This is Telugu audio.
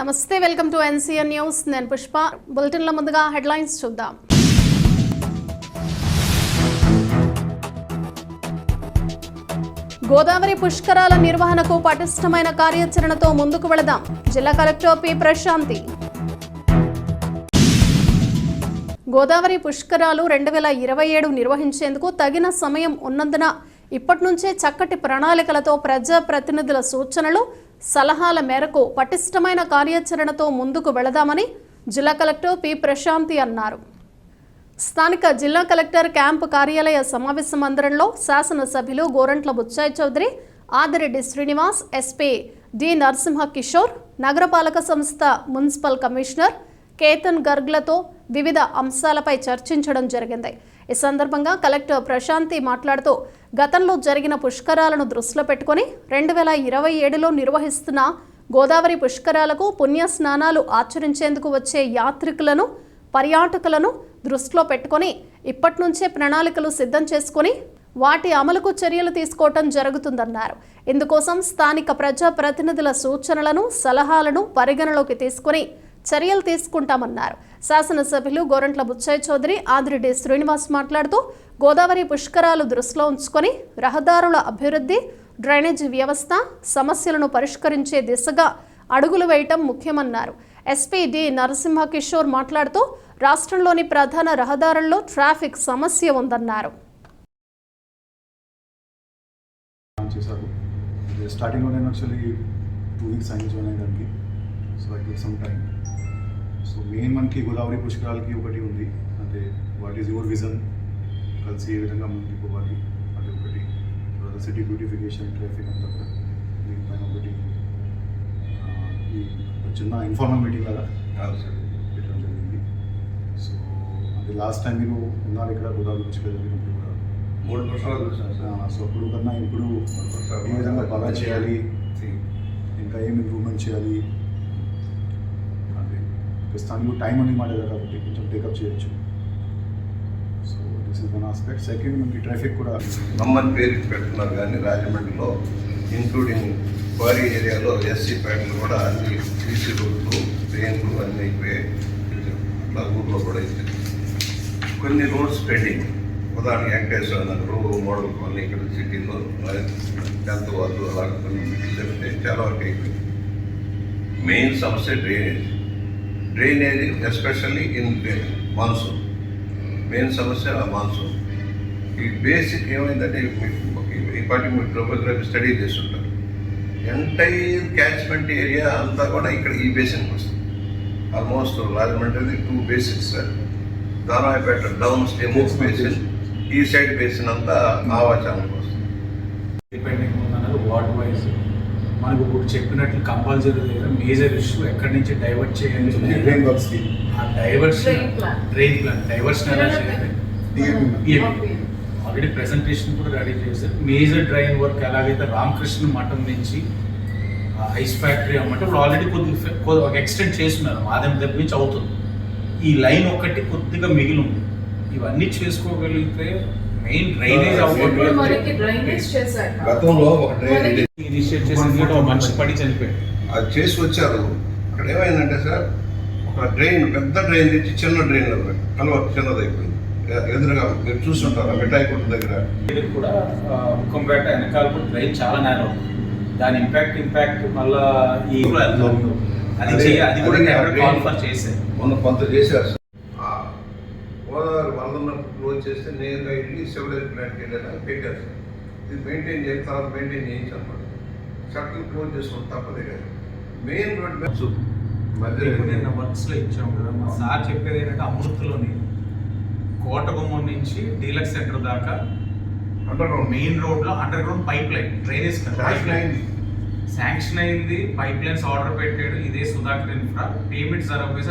నమస్తే వెల్కమ్ టు ఎన్సీఎన్ న్యూస్. నేను పుష్ప. బులెటిన్ల ముందుగా హెడ్లైన్స్ చూద్దాం. గోదావరి పుష్కరాల నిర్వహణకు పటిష్టమైన కార్యాచరణతో ముందుకు వెళదాం. జిల్లా కలెక్టర్ పి. ప్రశాంతి. గోదావరి పుష్కరాలు రెండు వేల ఇరవై ఏడు నిర్వహించేందుకు తగిన సమయం ఉన్నందున ఇప్పటి నుంచే చక్కటి ప్రణాళికలతో ప్రజా ప్రతినిధుల సూచనలు సలహాల మేరకు పటిష్టమైన కార్యాచరణతో ముందుకు వెళదామని జిల్లా కలెక్టర్ పి. ప్రశాంతి అన్నారు. స్థానిక జిల్లా కలెక్టర్ క్యాంపు కార్యాలయ సమావేశ మందిరంలో శాసనసభ్యులు గోరంట్ల బుచ్చాయి చౌదరి ఆదిరెడ్డి శ్రీనివాస్ ఎస్పీ డి. నరసింహ కిషోర్ నగరపాలక సంస్థ మున్సిపల్ కమిషనర్ కేతన్ గర్గ్లతో వివిధ అంశాలపై చర్చించడం జరిగింది. ఈ సందర్భంగా కలెక్టర్ ప్రశాంతి మాట్లాడుతూ గతంలో జరిగిన పుష్కరాలను దృష్టిలో పెట్టుకొని రెండు వేల ఇరవై ఏడులో నిర్వహిస్తున్న గోదావరి పుష్కరాలకు పుణ్య స్నానాలు ఆచరించేందుకు వచ్చే యాత్రికులను పర్యాటకులను దృష్టిలో పెట్టుకొని ఇప్పటి నుంచే ప్రణాళికలు సిద్ధం చేసుకొని వాటి అమలుకు చర్యలు తీసుకోవటం జరుగుతుందన్నారు. ఇందుకోసం స్థానిక ప్రజా ప్రతినిధుల సూచనలను సలహాలను పరిగణలోకి తీసుకొని చర్యలు తీసుకుంటామన్నారు. శాసనసభ్యులు గోరంట్ల బుచ్చయ్య చౌదరి ఆదిరెడ్డి శ్రీనివాస్ మాట్లాడుతూ గోదావరి పుష్కరాలు దృష్టిలో ఉంచుకొని రహదారుల అభివృద్ధి డ్రైనేజీ వ్యవస్థ సమస్యలను పరిష్కరించే దిశగా అడుగులు వేయటం ముఖ్యమన్నారు. ఎస్పీ డి నరసింహ కిషోర్ మాట్లాడుతూ రాష్ట్రంలోని ప్రధాన రహదారుల్లో ట్రాఫిక్ సమస్య ఉందన్నారు. స్టార్టింగ్లో నేను యాక్చువల్లీ టూ వీక్స్ అయింది join అయ్యడానికి so I take some time so main మనకి గోదావరి పుష్కరాలకి ఒకటి ఉంది. అంటే వాట్ ఈస్ యువర్ విజన్ కలిసి ఏ విధంగా ముందుకు పోవాలి? అది ఒకటి. తర్వాత సిటీ బ్యూటిఫికేషన్ ట్రాఫిక్ అంతా కూడా దీనిపైన ఒకటి. ఈ చిన్న ఇన్ఫార్మల్ మీటింగ్ లాగా పెట్టడం జరిగింది. సో అది లాస్ట్ టైం మీరు ఉన్నారు ఇక్కడ గోదావరి పుష్కరాలు జరిగినప్పుడు కూడా. మూడు ఆ, సో అప్పుడు కన్నా ఇప్పుడు ఏ విధంగా బాగా చేయాలి? ఇంకా ఏం ఇంప్రూవ్మెంట్ చేయాలి? ప్రస్తుతానికి టైం అనేది మా దగ్గర కాబట్టి కొంచెం టేకప్ చేయొచ్చు. So this is one aspect second మనకి ట్రాఫిక్ కూడా మమ్మల్ని పేరు పెడుతున్నారు కానీ రాజమండ్రిలో ఇంక్లూడింగ్ క్వారీ ఏరియాలో ఎస్సీ ప్యాడ్లు కూడా అన్ని సీసీ రోడ్లు ట్రైన్లు అన్నీ అయిపోయాయి అట్లా ఊర్లో కూడా అయిపోయింది కొన్ని రోడ్స్ పెండింగ్ ఉదాహరణ వెంకటేశ్వర నగరు మోడల్ కాలనీ ఇక్కడ సిటీలో టెన్త్ వాళ్ళు అలా కొన్ని చెప్తే చాలా వరకు అయిపోయింది. మెయిన్ సమస్య drainage drainage especially in monsoon. Main సమస్య మాన్సూన్. ఈ బేసిక్ ఏమైందంటే మీకు ఈ పార్టీ మీరు ప్రొఫెసర్ స్టడీ చేస్తుంటారు. ఎంటైర్ క్యాచ్మెంట్ ఏరియా అంతా కూడా ఇక్కడ ఈ బేసిన్కి వస్తుంది. Almost Rajahmundry to basics sir. Danayapeta downstream basin ఈ సైడ్ బేసిన్ అంతా ఆవాచానికి వస్తుంది. డిపెండింగ్ వార్డ్ వైజ్ మనకు ఇప్పుడు చెప్పినట్లు కంపల్సరీ లేదా మేజర్ ఇష్యూ ఎక్కడి నుంచి డైవర్ట్ చేయాలి ఆ డైవర్షన్. డ్రైన్ ప్లాన్ డైవర్షన్ ఎలా చేయాలి? ఆల్రెడీ ప్రెసెంటేషన్ కూడా రెడీ చేశారు. మేజర్ డ్రైన్ వర్క్ ఎలాగైతే రామకృష్ణ మఠం నుంచి ఐస్ ఫ్యాక్టరీ అన్నమాట ఇప్పుడు ఆల్రెడీ కొద్దిగా కొద్ది- ఒక ఎక్స్టెండ్ చేస్తున్నారు. ఆదాయం దగ్గర నుంచి అవుతుంది. ఈ లైన్ ఒకటి కొద్దిగా మిగిలి ఉంది. ఇవన్నీ చేసుకోగలిగితే మెయిన్ డ్రైనేజ్ డ్రైనేజ్ గతంలో ఒక డ్రైన్ ఇనిషియేట్ చేసి ఎందుకంటే ఒక మనిషి పడి చనిపోయాడు. అది చేసి వచ్చారు. అక్కడ ఏమైందంటే సార్ ఒక డ్రైన్ పెద్ద డ్రైన్ తెచ్చి చిన్న డ్రైన్ కలవ చిన్నదైపోయింది. ఎదురుగా మీరు చూస్తుంటారు ఆ మిఠాయి కొట్టు దగ్గర. కూడా ముఖంపేట వెనకాల కూడా డ్రైన్ చాలా నేరం దాని ఇంపాక్ట్ ఇంపాక్ట్ మళ్ళా ఈ అది కూడా ఎవరు. కాన్ఫర్ చేసే మొన్న కొంత చేశారు వరద క్లోజ్ చేస్తే నేరుగా వెళ్ళి సివిలైజ్ ప్లాంట్కి వెళ్ళేలా పెట్టారు సార్ ఇది మెయింటైన్ తర్వాత మెయింటైన్ చేయించన్నమాట షట్లు క్లోజ్ చేసుకోవడం తప్పదే కదా మెయిన్ రోడ్ మధ్యలో నిన్న వర్క్స్లో ఇచ్చాం కదా మా సార్ చెప్పేది ఏంటంటే అమృతలోని కోటగుమ్మం నుంచి డీలక్స్ సెంటర్ దాకా అండర్ గ్రౌండ్ మెయిన్ రోడ్లో underground pipeline drainage pipeline sanction అయింది పైప్ లైన్స్ ఆర్డర్ పెట్టాడు ఇదే సుధాకర్ ఇన్ఫ్రా పేమెంట్ జరగకపోతే